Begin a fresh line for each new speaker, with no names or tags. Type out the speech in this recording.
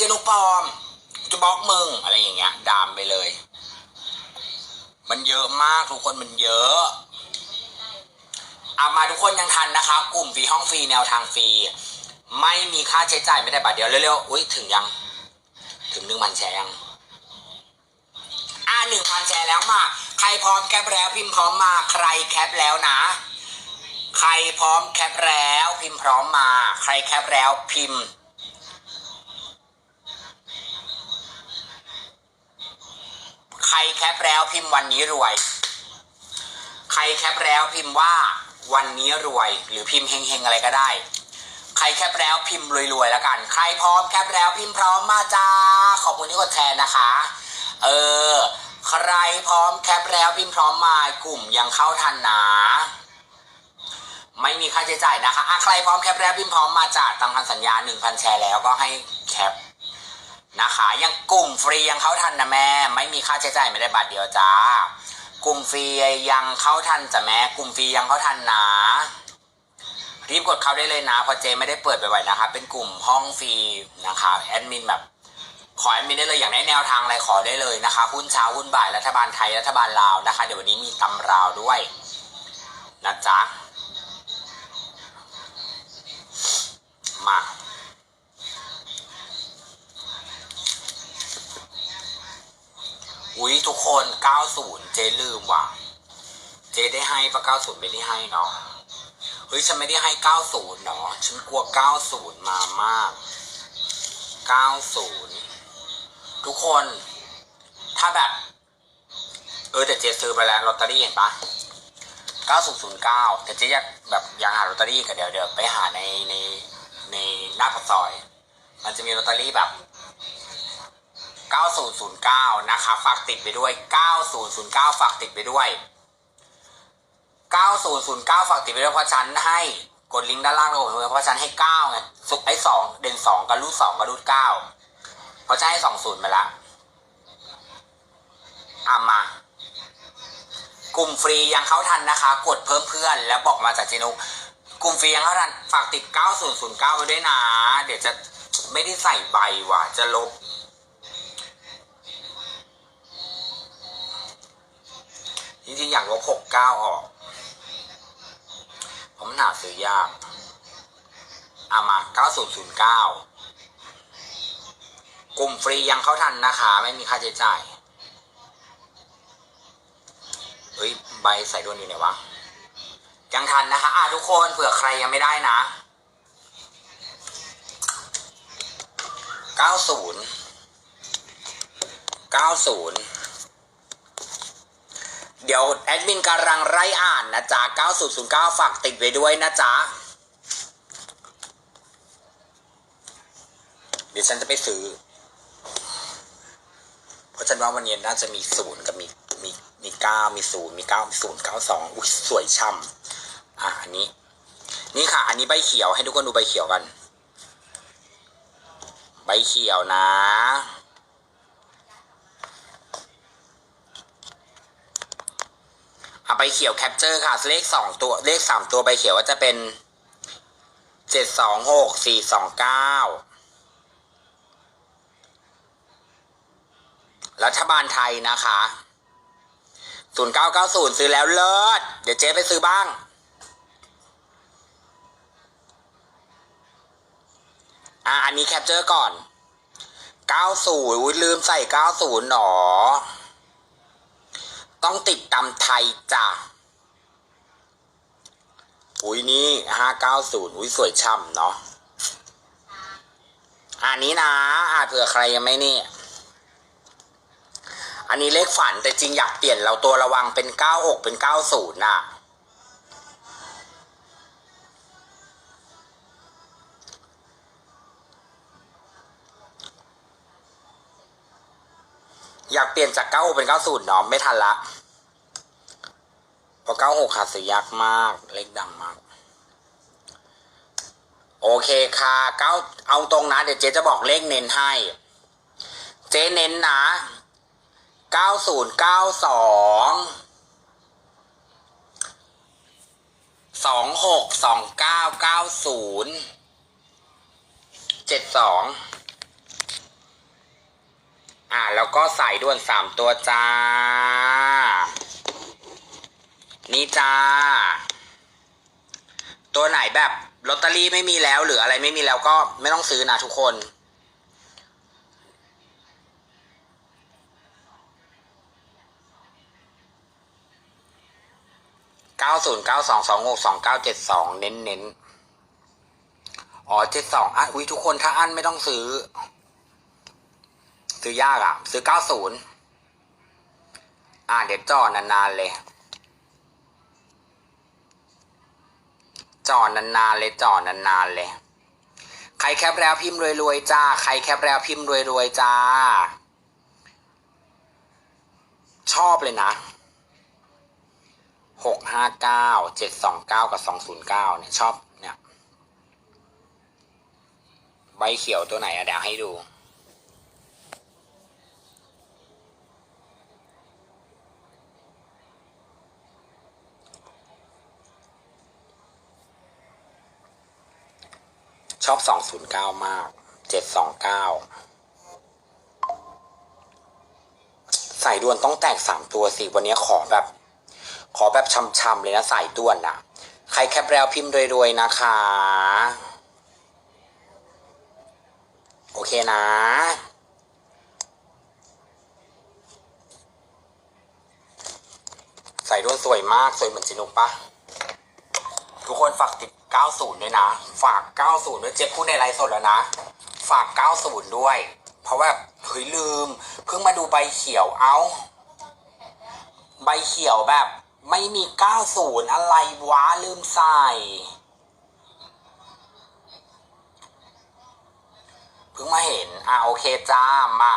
เจนุกปลอมจะบล็อกมึงอะไรอย่างเงี้ยดามไปเลย มันเยอะมากทุกคนมันเยอะเอามาทุกคนยังทันนะคะ กลุ่มฟรีห้องฟรีแนวทางฟรีไม่มีค่าใช้จ่ายไม่ได้บัตรเดียวเร็วๆอุ้ยถึงยัง ถึงหนึ่งพันแชร์ยังอ่าหนึ่งพันแชร์แล้วมาใครพร้อมแคปแล้วพิมพ์พร้อมมาใครแคปแล้วนะ ใครพร้อมแคปแล้ว พิมพ์พร้อมมา ใครแคปแล้วพิมพ์ ใคร แคปแล้วพิมพ์วันนี้รวย ใครแคปแล้วพิมพ์ว่าวันนี้รวย หรือพิมพ์เฮงๆอะไรก็ได้ ใครแคปแล้วพิมพ์รวยๆแล้วกัน ใครพร้อมแคปแล้วพิมพ์พร้อมมาจ้าขอบคุณที่กดแทนนะคะ เออ ใครพร้อมแคปแล้วพิมพ์พร้อมมากลุ่มยังเข้าทันนะไม่มีค่าใช้จ่ายนะคะอะใครพร้อมแคปแล้วพิมพ์พร้อมมาจ้าตามคำสัญญา1,000แชร์แล้วก็ให้แคป นะคะยังกลุ่มฟรียังเข้าทันนะแม่ ไม่มีค่าใช้จ่ายไม่ได้บาทเดียวจ้ากลุ่มฟรียังเข้าทันจ้ะแม่กลุ่มฟรียังเข้าทันนะรีบกดเข้าได้เลยนะพราะเจไม่ได้เปิดไปไว้นะคะ เป็นกลุ่มห้องฟรีนะคะแอดมินแบบขอแอดมินได้เลยอย่างได้แนวทางอะไรขอได้เลยนะคะหุ้นเช้าหุ้นบ่ายรัฐบาลไทยรัฐบาลลาวนะคะ เดี๋ยววันนี้มีตำราวด้วยนะจ๊ะมา อุ้ ยทุกคน 90 เจลืมว่ะ เจได้ให้ปะ90 ไม่ได้ให้เนาะ เฮ้ย ฉันไม่ได้ให้ 90 เนาะ ฉันกลัว 90 มามาก 90 ทุกคน ถ้าแบบ เออแต่เจซื้อไปแล้วลอตเตอรี่เห็นปะ9009 แต่เจอยากแบบอยังหาลอตเตอรี่กันเดี๋ยวเดี๋ยวไปหาในในในหน้าปากซอย มันจะมีลอตเตอรี่แบบ 9009 นะคะ ฝากติดไปด้วย 9009 ฝากติดไปด้วย 9009 ฝากติดไปด้วยเพราะฉันให้กดลิงก์ด้านล่างเลยเพราะฉันให้9ไงสุกไอ้2เด่น2กับรูด2กับรูด9เพราะฉันให้20มาละอะมากลุ่มฟรียังเข้าทันนะคะ กดเพิ่มเพื่อนแล้วบอกมาจากเจนุกกลุ่มฟรียังเข้าทัน ฝากติด 9009ไปด้วยนะ เดี๋ยวจะไม่ได้ใส่ใบว่ะ จะลบากลบหกเก้าออก ผมหนาซื้อยากอามาเก้าศูนย์ศูนย์เก้ากลุ่มฟรียังเข้าทันนะคะ ไม่มีค่าใช้จ่าย เฮ้ย ใบใส่ดวนอยู่ไหนวะ ยังทันนะคะอะทุกคนเผื่อใครยังไม่ได้นะเก้าศูนย์ เดี๋ยวแอดมินกำลังไล่อ่านนะจ๊ะ 9009 ฝากติดไว้ด้วยนะจ๊ะ เดี๋ยวฉันจะไปซื้อ เพราะฉันว่าวันนี้น่าจะมีศูนย์กับมีมีมีเก้ามีศูนย์มีเก้ามีศูนย์เก้าสองอุ้ยสวยช่ำอะอันนี้ นี่ค่ะ อันนี้ใบเขียวให้ทุกคนดูใบเขียวกัน ใบเขียวนะ เอา ใบเขียวแคปเจอร์ค่ะ เลขสองตัวเลขสามตัวใบเขียวก็จะเป็นเจ็ดสองหกสี่สองเก้ารัฐบาลไทยนะคะศูนย์เก้าเก้าศูนย์ซื้อแล้วเลิศ เดี๋ยวเจ๊ไปซื้อบ้าง อะอันนี้แคปเจอร์ก่อนเก้าศูนย์ลืมใส่เก้าศูนย์หนอ ต้องติดตามไทยจ้ะอุ้ยนี่ห้าเก้าศูนย์อุ้ยสวยช่ำเนาะอันนี้นะอาเผื่อใครยังไม่นี่ อันนี้เลขฝันแต่จริงอยากเปลี่ยนเราตัวระวังเป็นเก้าหกเป็นเก้าศูนย์น่ะ อยากเปลี่ยนจากเก้าหกเป็นเก้าศูนย์เนาะไม่ทันละเพราะเก้าหกขาดสียักมาก เลขดังมาก โอเคค่ะเก้าเอาตรงนะ เดี๋ยวเจ๊จะบอกเลขเน้นให้ เจ๊เน้นนะเก้าศูนย์เก้าสองสองหกสองเก้าเก้าศูนย์เจ็ดสอง แล้วก็สายด่วนสามตัวจ้า นี่จ้า ตัวไหนแบบลอตเตอรี่ไม่มีแล้วหรืออะไรไม่มีแล้วก็ไม่ต้องซื้อนะทุกคน เก้าศูนย์เก้าสองสองหกสองเก้าเจ็ดสองเน้นเน้นอ๋อเจ็ดสองอะอุ้ยทุกคนถ้าอันไม่ต้องซื้อ ซื้อยากอะซื้อเก้าศูนย์อ่าเดี๋ยวจอนานๆเลย จอนานๆเลยจอนานๆเลย ใครแคปแล้วพิมพ์รวยๆจ้า ใครแคปแล้วพิมพ์รวยๆจ้า ชอบเลยนะหกห้าเก้าเจ็ดสองเก้ากับสองศูนย์เก้าเนี่ยชอบเนี่ยใบเขียวตัวไหนอะเดี๋ยวให้ดู อบสองศูนย์เก้ามากเจ็ดสองเก้าใส่ด่วนต้องแตกสามตัวสิวันนี้ขอแบบ ขอแบบช่ำๆเลยนะสายด่วนนะใครแคปแล้วพิมพ์รวยๆนะคะ โอเคนะใส่ด่วนสวยมาก สวยเหมือนจินุกปะ ทุกคนฝากติด 90 ด้วยนะ ฝาก 90 ด้วยเจ๊พูดในไลฟ์สดแล้วนะ ฝาก 90 ด้วย เพราะว่าเฮ้ยลืม เพิ่งมาดูใบเขียวเอา ใบเขียวแบบ ไม่มี 90 อะไรวะลืมใส่เพิ่งมาเห็น อะโอเคจ้ามา